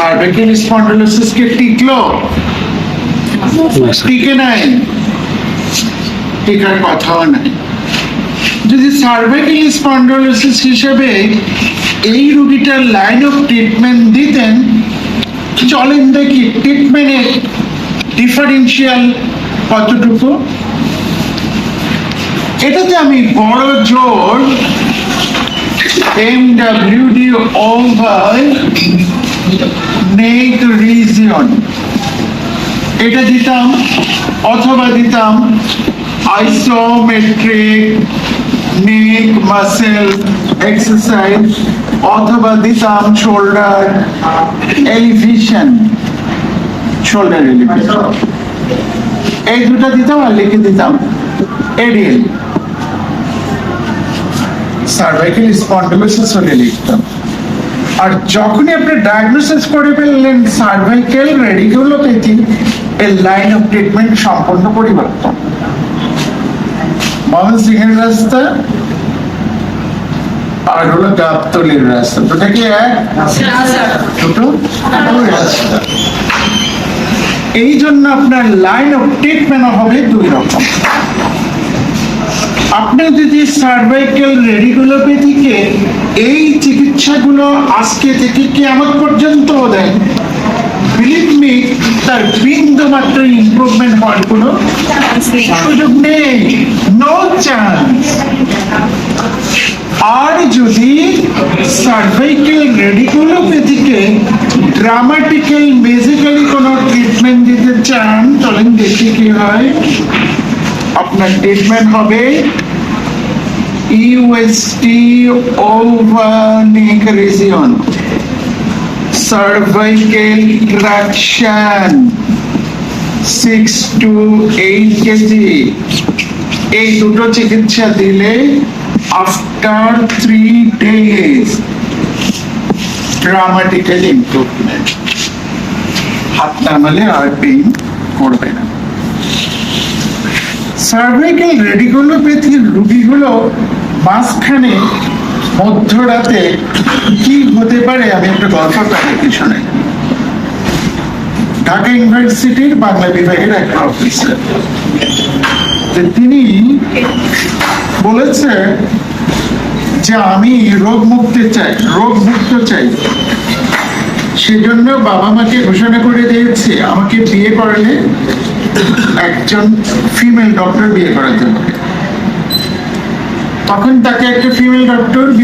Cervical স্পন্ডলোসিসকে টিকলো? টিকে নাই। টিকার কথাও নাই। যদি সার্ভাইকেল স্পন্ডলোসিস হিসেবে এই রুগীটার লাইন অফ ট্রিটমেন্ট দিতেন চলেন দেখি ট্রিটমেন্টের ডিফারেন্সিয়াল কতটুকু? এটাতে আমি বড় জোর MWD over neck region এটা দিতাম অথবা দিতাম আইসোমেট্রিক নেক মাসেল এক্সারসাইজ অথবা দিতাম শোল্ডার এলিভেশন। Shoulder elevation. এই দুটা দিতাম আর লিখে দিতাম এডিএল সার্ভাইকেল স্পন্ডিলোসিস হলে লিখতাম। আর যখনই আপনি ডায়াগনোসিস করে ফেললেন সার্ভাইকেল রেডিকুলোপ্যাথি এর লাইন অফ ট্রিটমেন্ট সম্পূর্ণ পরিবর্তন। মোহন সিংহের রাস্তা, আর হলো গাবতলির রাস্তা। দুটা কি এক? দুটো? রাস্তা। এই জন্য আপনার লাইন অফ ট্রিটমেন্ট হবে দুই রকম। আপনি যদি সার্ভাইকেল রেডিকুলোপ্যাথিকে এই চিকিৎসাগুলো আজকে থেকে কেমন পর্যন্ত দেন বিলিভ মি তার বিন্দু মাত্র ইমপ্রুভমেন্ট হওয়ার কোনো সুযোগ নেই নো চান্স আর যদি সার্ভাইকেল রেডিকুলোপ্যাথিকে ড্রামাটিক্যাল মেজিক্যালি কোনো ট্রিটমেন্ট দিতে চান, চলেন দেখি কি হয়। আপনার ট্রিটমেন্ট হবে UST region cervical traction six to eight KG এই দুটো চিকিৎসা দিলে after three days dramatical improvement হাত নামালে আর পেইন করবে না। সার্ভাইকেল রেডিকুলোপ্যাথির রুগীগুলো মাঝখানে মধ্যরাতে কি হতে পারে আমি একটা গল্প তাদের পিছনে ঢাকা ইউনিভার্সিটির বাংলা বিভাগের এক প্রফেসর। তিনি বলেছে যে আমি রোগ মুক্তি চাই, রোগ মুক্ত চাই। সেজন্য বাবা মাকে ঘোষণা করে দিয়েছে, আমাকে বিয়ে করালে একজন ফিমেল ডক্টর বিয়ে করাতে হবে তখন তাকে একটা ফিমেল ডক্টর বিয়ে